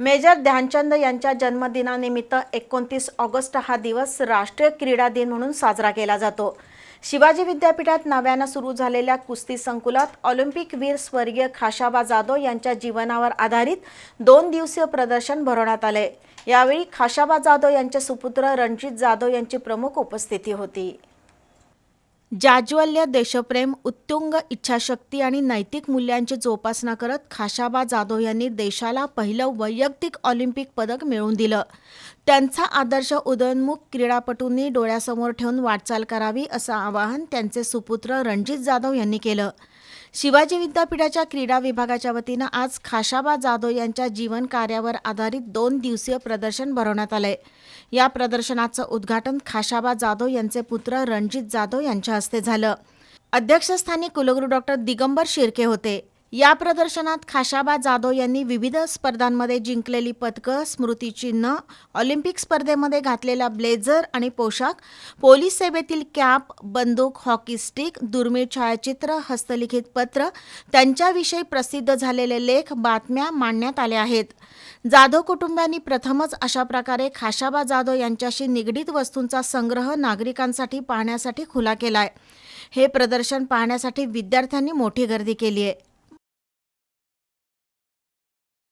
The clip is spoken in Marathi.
मेजर ध्यानचंद यांच्या जन्मदिनानिमित्त एकोणतीस ऑगस्ट हा दिवस राष्ट्रीय क्रीडा दिन म्हणून साजरा केला जातो. शिवाजी विद्यापीठात नव्यानं सुरू झालेल्या कुस्ती संकुलात ऑलिम्पिक वीर स्वर्गीय खाशाबा जाधव यांच्या जीवनावर आधारित दोन दिवसीय प्रदर्शन भरवण्यात आले. यावेळी खाशाबा जाधव यांचे सुपुत्र रणजित जाधव यांची प्रमुख उपस्थिती होती. जाज्वल्य देशप्रेम उत्तुंग इच्छाशक्ती आणि नैतिक मूल्यांची जोपासना करत खाशाबा जाधव यांनी देशाला पहिलं वैयक्तिक ऑलिम्पिक पदक मिळवून दिलं. त्यांचा आदर्श उदयनमुख क्रीडापटूंनी डोळ्यासमोर ठेवून वाटचाल करावी असं आवाहन त्यांचे सुपुत्र रणजित जाधव यांनी केलं. शिवाजी विद्यापीठाच्या क्रीडा विभागाच्या वतीनं आज खाशाबा जाधव यांच्या जीवन कार्यावर आधारित दोन दिवसीय प्रदर्शन भरवण्यात आलंय. या प्रदर्शनाचं उद्घाटन खाशाबा जाधव यांचे पुत्र रणजित जाधव यांच्या हस्ते झालं. अध्यक्षस्थानी कुलगुरू डॉक्टर दिगंबर शिर्के होते. या प्रदर्शनात खाशाबा जाधव यांनी विविध स्पर्धांमध्ये जिंकलेली पदकं स्मृतिचिन्ह ऑलिम्पिक स्पर्धेमध्ये घातलेला ब्लेझर आणि पोशाख पोलीस सेवेतील कॅप बंदूक हॉकी स्टिक दुर्मिळ छायाचित्र हस्तलिखित पत्र त्यांच्याविषयी प्रसिद्ध झालेले लेख बातम्या मांडण्यात आल्या आहेत. जाधव कुटुंबियांनी प्रथमच अशा प्रकारे खाशाबा जाधव यांच्याशी निगडीत वस्तूंचा संग्रह नागरिकांसाठी पाहण्यासाठी खुला केलाय. हे प्रदर्शन पाहण्यासाठी विद्यार्थ्यांनी मोठी गर्दी केली आहे.